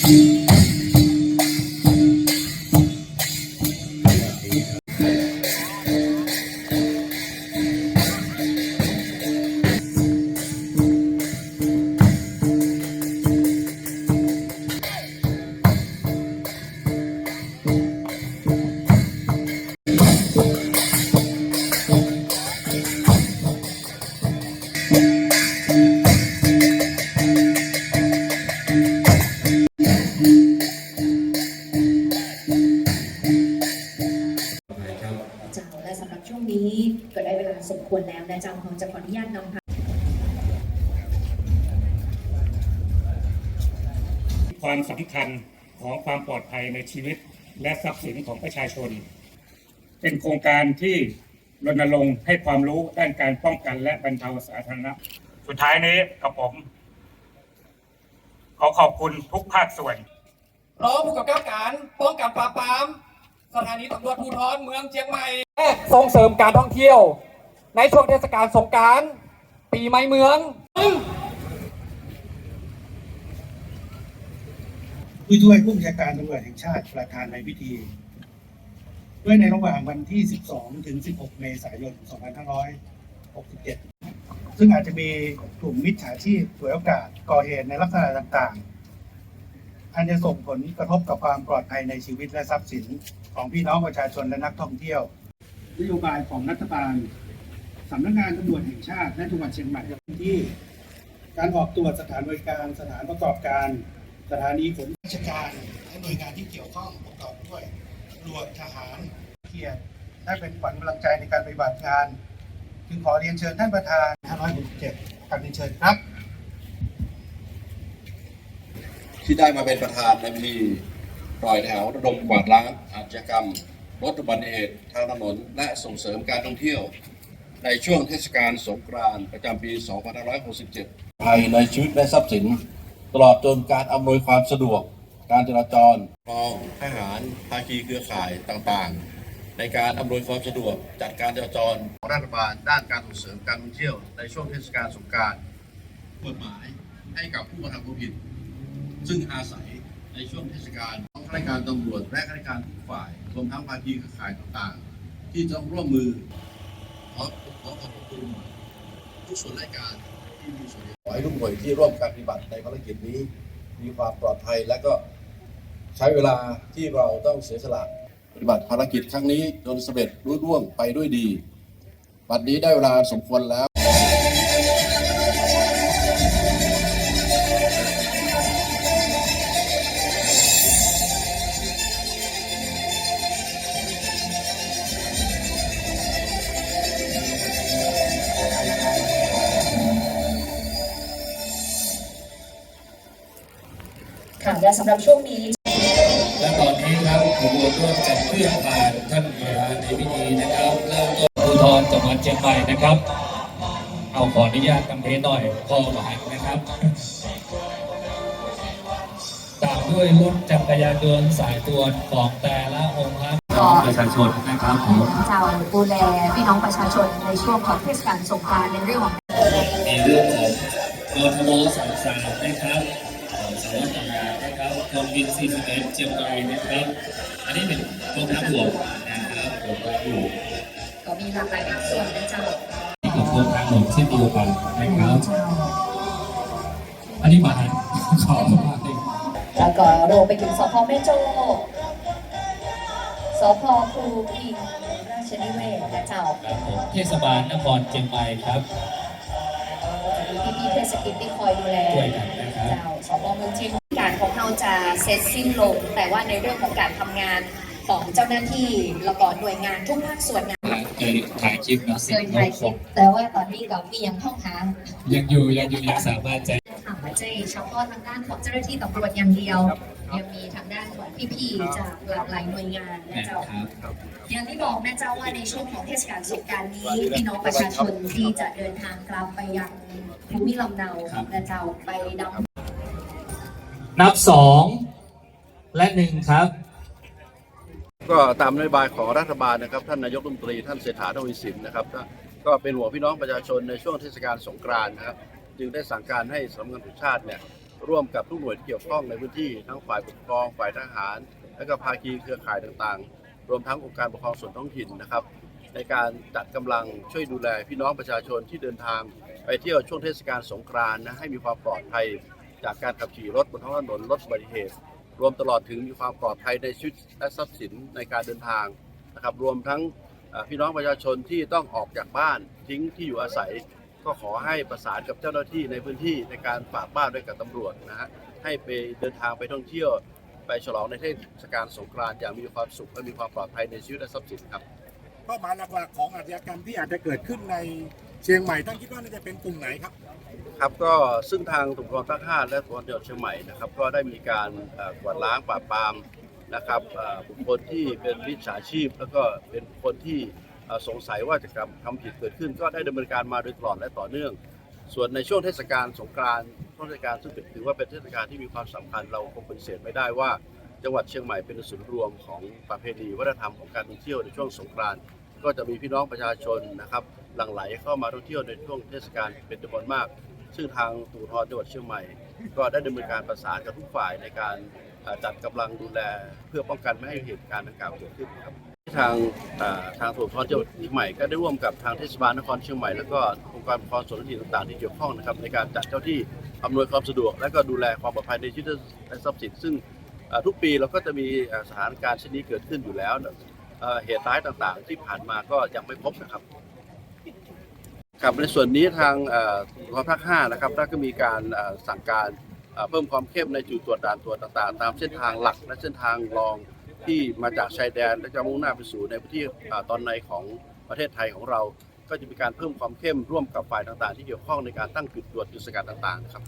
เจ้ ควรแล้วนะเจ้าของจะขออนุญาตนำพาความสำคัญของความปลอดภัยในชีวิตและทรัพย์สินของประชาชน เป็นโครงการที่รณรงค์ให้ความรู้ด้านการป้องกันและบรรเทาสาธารณะสุดท้ายนี้กับผม ขอขอบคุณทุกภาคส่วนรองผู้กำกับการป้องกันปราบปราม สถานีตำรวจภูธรเมืองเชียงใหม่ ส่งเสริมการท่องเที่ยว ในช่วงเทศกาลสงกรารปีใหม่เมืองผู้ช่วยผู้บัญชาการตำรวจแห่งชาติประธานในพิธี ด้วยในระหว่างวันที่ 12 ถึง 16 เมษายน 2567 ซึ่งอาจจะมีกลุ่มมิจฉาชีพฉวยโอกาสก่อเหตุในลักษณะต่างๆ อันจะส่งผลกระทบกับความปลอดภัยในชีวิตและทรัพย์สินของพี่น้องประชาชนและนักท่องเที่ยวนโยบายของรัฐบาล สำนักงานตำรวจแห่งชาติและจังหวัดเชียงใหม่ที่การออกตรวจสถานบริการสถานประกอบการ สถานีขนราชการและหน่วยงานที่เกี่ยวข้องประกอบด้วยตำรวจทหารเกียรติได้เป็นขวัญกำลังใจในการปฏิบัติงาน จึงขอเรียนเชิญท่านประธาน567กับเรียนเชิญครับ ที่ได้มาเป็นประธานในพิธีปล่อยแถวระดมกวาดล้างอาชญากรรมลดอุบัติเหตุทางถนนและส่งเสริมการท่องเที่ยว ในช่วงเทศกาลสงกรานต์ประจำปี 2567ภายในชีวิตและทรัพย์สิน ตลอดจนการอำนวยความสะดวก การจราจรกองทหารภาคีเครือข่ายต่างๆ ในการอำนวยความสะดวกจัดการจราจรของรัฐบาลด้านการส่งเสริมการท่องเที่ยวในช่วงเทศกาลสงกรานต์กฎหมายให้กับผู้กระทำความผิด ซึ่งอาศัยในช่วงเทศกาลของข้าราชการตำรวจและข้าราชการทุกฝ่ายรวมทั้งภาคีเครือข่ายต่างๆ ที่ต้องร่วมมือ ทุกส่วนราชการที่มีส่วนขอให้ทุกหน่วยที่ร่วมการปฏิบัติในภารกิจนี้ มีความปลอดภัยและก็ใช้เวลาที่เราต้องเสียสละปฏิบัติภารกิจครั้งนี้จนสำเร็จรุ่ร่วงไปด้วยดี บัดนี้ได้เวลาสมควรแล้ว และสำหรับช่วงนี้ และตอนนี้ครับขบวนก็จะเคลื่อนผ่านท่านประธานในพิธีนะครับเริ่มต้นภูธรจังหวัดเชียงใหม่นะครับ เอาขออนุญาตกำเพหน่อยพอหมายนะครับตามด้วยรถจักรยานยนต์สายตรวจของแต่ละองค์ครับน้องประชาชนนะครับผมเจ้าดูแลพี่น้องประชาชนในช่วงของเทศกาลสงกรานต์ในเรื่องของในเรื่องของกทมสามสามนะครับ นะครับกองบิน41เชียงรายนะครับ อันนี้เป็นกองทัพบวกนะครับกองทัพบวกก็มีหลากหลายภาคส่วนนะเจ้านี่คือโครงทางหลวงเช่นเดียวกันนะครับ อันนี้มาขอมากเลยแล้วก็รไปถึงสพแม่โจ้สพครูพิงราชนิเวศนะเจ้าครับผมเทศบาลนครเชียงใหม่ครับพี่พี่ๆเทศกิจที่คอยดูแลช่วยกันนะครับ เจ้าสพเมืองเชียง เราจะเสร็จสิ้นลง แต่ว่าในเรื่องของการทำงานของเจ้าหน้าที่แล้วก็หน่วยงานทุกภาคส่วนงานเคยถ่ายคลิปเนาะเคยถ่ายคลิปแต่ว่าตอนนี้เราก็ยังห้องหายังอยู่ยังอยู่ยังสามารถจะถามว่าเจเฉพาะทางด้านของเจ้าหน้าที่ตำรวจอย่างเดียวยังมีทางด้านของพี่ๆจากหลากหลายหน่วยงานนะนะเจ้าครับอย่างที่บอกนะเจ้าว่าในช่วงของเทศกาลสงกรารนี้พี่น้องประชาชนที่จะเดินทางกลับไปยังภูมิลำเนานะเจ้าไปดำ นับสองและหนึ่งครับ ก็ตามนโยบายของรัฐบาลนะครับ ท่านนายกรัฐมนตรีท่านเศรษฐาทวีสินนะครับก็เป็นห่วงพี่น้องประชาชนในช่วงเทศกาลสงกรานต์นะครับ จึงได้สั่งการให้สำนักงานตำรวจแห่งชาติเนี่ยร่วมกับทุกหน่วยที่เกี่ยวข้องในพื้นที่ทั้งฝ่ายปกครองฝ่ายทหาร และก็ภาคีเครือข่ายต่างๆ รวมทั้งองค์การปกครองส่วนท้องถิ่นนะครับ ในการจัดกำลังช่วยดูแลพี่น้องประชาชนที่เดินทาง ไปเที่ยวช่วงเทศกาลสงกรานต์นะให้มีความปลอดภัย จากการขับขี่รถบนท้องถนนลดอุบัติเหตุ รวมตลอดถึงมีความปลอดภัยในชีวิตและทรัพย์สินในการเดินทางนะครับรวมทั้งพี่น้องประชาชนที่ต้องออกจากบ้านทิ้งที่อยู่อาศัย ก็ขอให้ประสานกับเจ้าหน้าที่ในพื้นที่ในการฝากบ้านด้วยกับตำรวจนะฮะให้ไปเดินทางไปท่องเที่ยว ไปฉลองในเทศกาลสงกรานต์อย่างมีความสุขและมีความปลอดภัยในชีวิตและทรัพย์สินครับเป้าหมายหลักๆของอาชญากรรมที่อาจจะเกิดขึ้นในเชียงใหม่ท่านคิดว่าน่าจะเป็นกลุ่มไหนครับ ครับก็ซึ่งทางตำรวจภาคห้าและตำรวจจังหวัดเชียงใหม่นะครับก็ได้มีการกวาดล้างปราบปรามนะครับบุคคลที่เป็นมิจฉาชีพ แล้วก็เป็นบุคคลที่สงสัยว่าจะทำทำผิดเกิดขึ้น ก็ได้ดำเนินการมาโดยตลอดและต่อเนื่อง ส่วนในช่วงเทศกาลสงกรานต์ช่วงเทศกาลซึ่งถือว่าเป็นเทศกาลที่มีความสำคัญเราคงปฏิเสธไม่ได้ว่า จังหวัดเชียงใหม่เป็นศูนย์รวมของประเพณีวัฒนธรรมของการท่องเที่ยวในช่วงสงกรานต์ก็จะมีพี่น้องประชาชนนะครับหลั่งไหลเข้ามาท่องเที่ยวในช่วงเทศกาลเป็นจำนวนมาก ซึ่งทางตูทรจังหวัดเชียงใหม่ ก็ได้ดำเนินการประสานกับทุกฝ่ายในการจัดกำลังดูแล เพื่อป้องกันไม่ให้เหตุการณ์ดังกล่าวเกิดขึ้นครับทางทางตูทรจังหวัดเชียงใหม่ก็ได้ร่วมกับทางเทศบาลนครเชียงใหม่แล้วก็องค์การปกครองส่วนท้องถิ่นต่างๆที่เกี่ยวข้องนะครับในการจัดเจ้าที่อำนวยความสะดวก และก็ดูแลความปลอดภัยในชีวิตและทรัพย์สิน ซึ่งทุกปีเราก็จะมีสถานการณ์เช่นนี้เกิดขึ้นอยู่แล้ว เหตุร้ายต่างๆ ที่ผ่านมาก็ยังไม่พบนะครับ ครับในส่วนนี้ทางเอ่อรภาคห้านะครับได้ก็มีการสั่งการเพิ่มความเข้มในจุดตรวจด่านตรวจต่างๆ ตามเส้นทางหลักและเส้นทางรองที่มาจากชายแดนและจะมุ่งหน้าไปสู่ในพื้นที่ตอนในของประเทศไทยของเรา ก็จะมีการเพิ่มความเข้มร่วมกับฝ่ายต่างๆ ที่เกี่ยวข้องในการตั้งจุดตรวจจุดสกัดต่างๆครับ